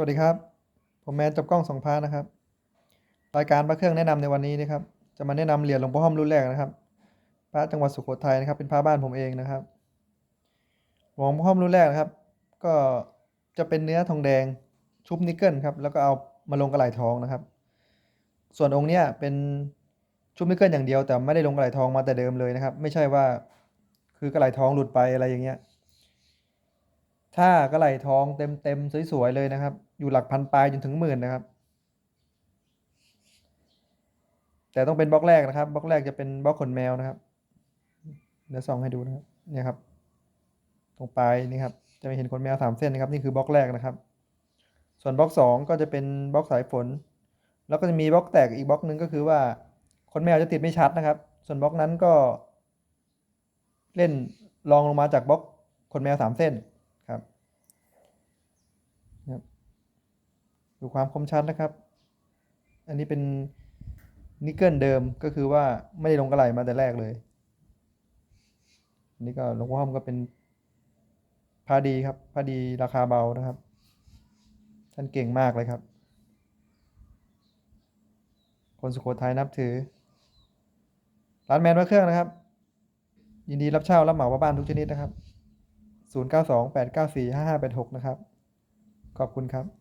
วัสดีครับ ผมแมนจับกล้องสองพานะครับ รายการพระเครื่องแนะนำในวันนี้นะครับ จะมาแนะนำเหรียญหลวงพ่อห้อมรุ่นแรกนะครับพระจังหวัดสุโขทัยนะครับ เป็นพระบ้านผมเองนะครับหลวงพ่อห้อมรุ่นแรกนะครับ ก็จะเป็นเนื้อทองแดงชุบนิกเกิลครับ แล้วก็เอามาลงกระไหลทองนะครับ ส่วนองค์เนี้ยเป็นชุบนิกเกิลอย่างเดียวแต่ไม่ได้ลงกระไหลทองมาแต่เดิมเลยนะครับ ไม่ใช่ว่าคือกระไหลทองหลุดไปอะไรอย่างเงี้ย ถ้ากระไหลทองเต็มเต็มๆสวยๆเลยนะครับ อยู่หลักพันปลายจนถึงหมื่นนะครับ แต่ต้องเป็นบล็อกแรกนะครับบล็อกแรกจะเป็นบล็อกขนแมวนะครับเดี๋ยวส่องให้ดูนะครับเนี่ยครับ ตรงปลายนี่ครับจะไม่เห็นขนแมวสามเส้นนะครับนี่คือบล็อกแรกนะครับ ส่วนบล็อกสองก็จะเป็นบล็อกสายฝน แล้วก็จะมีบล็อกแตกอีกบล็อกหนึ่งก็คือว่าขนแมวจะติดไม่ชัดนะครับ ส่วนบล็อกนั้นก็ เล่นรองลงมาจากบล็อกขนแมวสามเส้น ครับครับดูความคมชัดนะครับ อันนี้เป็นนิกเกิลเดิมก็คือว่าไม่ได้ลงกระไหลมาแต่แรกเลยอันนี้ก็ลงพ่อห้อมก็เป็นพาดีครับพาดีราคาเบานะครับ ท่านเก่งมากเลยครับ คนสุโขทัยนับถือ ร้านแมนพระเครื่องนะครับ ยินดีรับเช่ารับเหมาบ้านทุกชนิดนะครับ 092 894 5586 นะครับ ขอบคุณครับ